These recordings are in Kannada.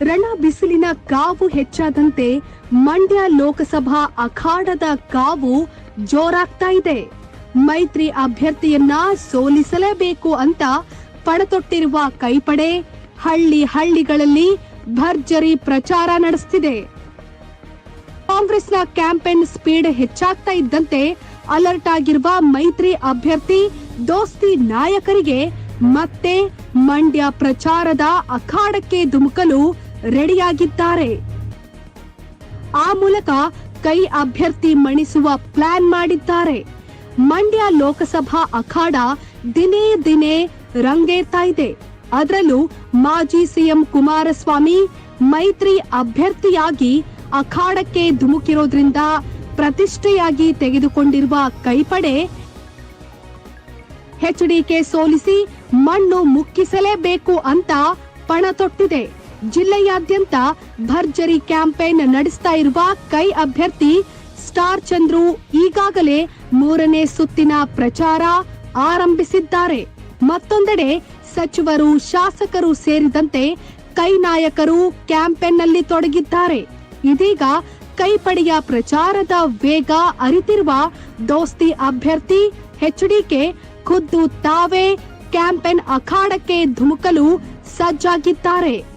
ರಣ ಬಿಸಿಲಿನ ಕಾವು ಹೆಚ್ಚಾದಂತೆ ಮಂಡ್ಯ ಲೋಕಸಭಾ ಅಖಾಡದ ಕಾವು ಜೋರಾಗ್ತಾ ಇದೆ. ಮೈತ್ರಿ ಅಭ್ಯರ್ಥಿಯನ್ನ ಸೋಲಿಸಲೇಬೇಕು ಅಂತ ಪಣತೊಟ್ಟಿರುವ ಕೈಪಡೆ ಹಳ್ಳಿ ಹಳ್ಳಿಗಳಲ್ಲಿ ಭರ್ಜರಿ ಪ್ರಚಾರ ನಡೆಸ್ತಿದೆ. ಕಾಂಗ್ರೆಸ್ನ ಕ್ಯಾಂಪೇನ್ ಸ್ಪೀಡ್ ಹೆಚ್ಚಾಗ್ತಾ ಇದ್ದಂತೆ ಅಲರ್ಟ್ ಆಗಿರುವ ಮೈತ್ರಿ ಅಭ್ಯರ್ಥಿ ದೋಸ್ತಿ ನಾಯಕರಿಗೆ ಮತ್ತೆ ಮಂಡ್ಯ ಪ್ರಚಾರದ ಅಖಾಡಕ್ಕೆ ಧುಮುಕಲು ರೆಡಿಯಾಗಿದ್ದಾರೆ. ಆ ಮೂಲಕ ಕೈ ಅಭ್ಯರ್ಥಿ ಮಣಿಸುವ ಪ್ಲಾನ್ ಮಾಡಿದ್ದಾರೆ. ಮಂಡ್ಯ ಲೋಕಸಭಾ ಅಖಾಡ ದಿನೇ ದಿನೇ ರಂಗೇರ್ತಾ ಇದೆ. ಅದರಲ್ಲೂ ಮಾಜಿ ಸಿಎಂ ಕುಮಾರಸ್ವಾಮಿ ಮೈತ್ರಿ ಅಭ್ಯರ್ಥಿಯಾಗಿ ಅಖಾಡಕ್ಕೆ ಧುಮುಕಿರೋದ್ರಿಂದ ಪ್ರತಿಷ್ಠೆಯಾಗಿ ತೆಗೆದುಕೊಂಡಿರುವ ಕೈಪಡೆ ಎಚ್ಡಿಕೆ ಸೋಲಿಸಿ ಮಣ್ಣು ಮುಕ್ಕಿಸಲೇಬೇಕು ಅಂತ ಪಣ ತೊಟ್ಟಿದೆ ಜಿಲ್ಲೆಯಾದ್ಯಂತ ಭರ್ಜರಿ ಕ್ಯಾಂಪೇನ್ ನಡೆಸ್ತಾ ಇರುವ ಕೈ ಅಭ್ಯರ್ಥಿ ಸ್ಟಾರ್ ಚಂದ್ರು ಈಗಾಗಲೇ ಮೂರನೇ ಸುತ್ತಿನ ಪ್ರಚಾರ ಆರಂಭಿಸಿದ್ದಾರೆ. ಮತ್ತೊಂದೆಡೆ ಸಚಿವರು ಶಾಸಕರು ಸೇರಿದಂತೆ ಕೈ ನಾಯಕರು ಕ್ಯಾಂಪೇನ್ನಲ್ಲಿ ತೊಡಗಿದ್ದಾರೆ. ಇದೀಗ ಕೈಪಡೆಯ ಪ್ರಚಾರದ ವೇಗ ಅರಿತಿರುವ ದೋಸ್ತಿ ಅಭ್ಯರ್ಥಿ ಎಚ್ಡಿಕೆ ಖುದ್ದು ತಾವೇ ಕ್ಯಾಂಪೇನ್ ಅಖಾಡಕ್ಕೆ ಧುಮುಕಲು ಸಜ್ಜಾಗಿದ್ದಾರೆ.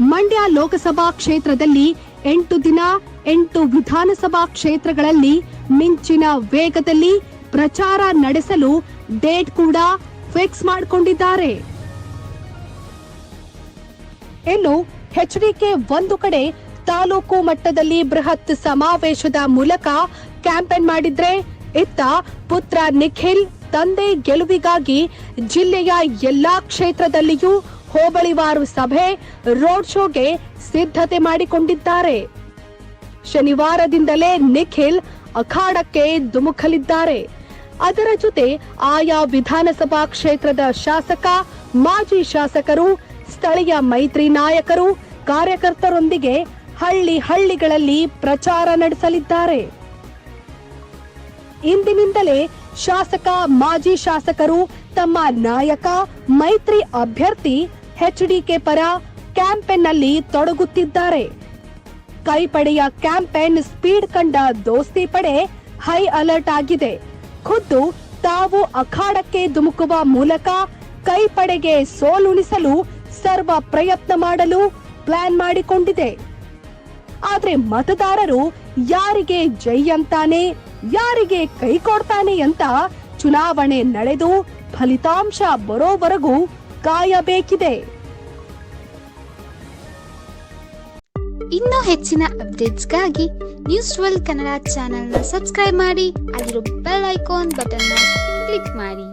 ಮಂಡ್ಯ ಲೋಕಸಭಾ ಕ್ಷೇತ್ರದಲ್ಲಿ ಎಂಟು ದಿನ, ಎಂಟು ವಿಧಾನಸಭಾ ಕ್ಷೇತ್ರಗಳಲ್ಲಿ ಮಿಂಚಿನ ವೇಗದಲ್ಲಿ ಪ್ರಚಾರ ನಡೆಸಲು ಡೇಟ್ ಕೂಡ ಫಿಕ್ಸ್ ಮಾಡಿಕೊಂಡಿದ್ದಾರೆ. ಇನ್ನು ಎಚ್ಡಿಕೆ ಒಂದು ಕಡೆ ತಾಲೂಕು ಮಟ್ಟದಲ್ಲಿ ಬೃಹತ್ ಸಮಾವೇಶದ ಮೂಲಕ ಕ್ಯಾಂಪೇನ್ ಮಾಡಿದ್ರೆ, ಇತ್ತ ಪುತ್ರ ನಿಖಿಲ್ ತಂದೆ ಗೆಲುವಿಗಾಗಿ ಜಿಲ್ಲೆಯ ಎಲ್ಲಾ ಕ್ಷೇತ್ರದಲ್ಲಿಯೂ ಹೋಬಳಿವಾರು ಸಭೆ ರೋಡ್ ಶೋಗೆ ಸಿದ್ಧತೆ ಮಾಡಿಕೊಂಡಿದ್ದಾರೆ. ಶನಿವಾರದಿಂದಲೇ ನಿಖಿಲ್ ಅಖಾಡಕ್ಕೆ ಧುಮುಕಲಿದ್ದಾರೆ. ಅದರ ಜೊತೆ ಆಯಾ ವಿಧಾನಸಭಾ ಕ್ಷೇತ್ರದ ಶಾಸಕ, ಮಾಜಿ ಶಾಸಕರು, ಸ್ಥಳೀಯ ಮೈತ್ರಿ ನಾಯಕರು, ಕಾರ್ಯಕರ್ತರೊಂದಿಗೆ ಹಳ್ಳಿ ಹಳ್ಳಿಗಳಲ್ಲಿ ಪ್ರಚಾರ ನಡೆಸಲಿದ್ದಾರೆ. ಇಂದಿನಿಂದಲೇ ಶಾಸಕ, ಮಾಜಿ ಶಾಸಕರು ತಮ್ಮ ನಾಯಕ, ಮೈತ್ರಿ ಅಭ್ಯರ್ಥಿ ಎಚ್ಡಿಕೆ ಪರ ಕ್ಯಾಂಪೇನ್ನಲ್ಲಿ ತೊಡಗುತ್ತಿದ್ದಾರೆ. ಕೈಪಡೆಯ ಕ್ಯಾಂಪೇನ್ ಸ್ಪೀಡ್ ಕಂಡ ದೋಸ್ತಿ ಪಡೆ ಹೈ ಅಲರ್ಟ್ ಆಗಿದೆ. ಖುದ್ದು ತಾವು ಅಖಾಡಕ್ಕೆ ಧುಮುಕುವ ಮೂಲಕ ಕೈಪಡೆಗೆ ಸೋಲುಣಿಸಲು ಸರ್ವ ಪ್ರಯತ್ನ ಮಾಡಲು ಪ್ಲಾನ್ ಮಾಡಿಕೊಂಡಿದೆ. ಆದ್ರೆ ಮತದಾರರು ಯಾರಿಗೆ ಜೈ ಅಂತಾನೆ, ಯಾರಿಗೆ ಕೈ ಕೊಡ್ತಾನೆ ಅಂತ ಚುನಾವಣೆ ನಡೆದು ಫಲಿತಾಂಶ ಬರೋವರೆಗೂ ಕಾಯಬೇಕಿದೆ ಇನ್ನೂ ಹೆಚ್ಚಿನ ಅಪ್ಡೇಟ್ಸ್ಗಾಗಿ ನ್ಯೂಸ್ ಟ್ವೆಲ್ ಕನ್ನಡ ನ ಸಬ್ಸ್ಕ್ರೈಬ್ ಮಾಡಿ ಅದರ ಬೆಲ್ ಐಕಾನ್ ಬಟನ್ ಕ್ಲಿಕ್ ಮಾಡಿ.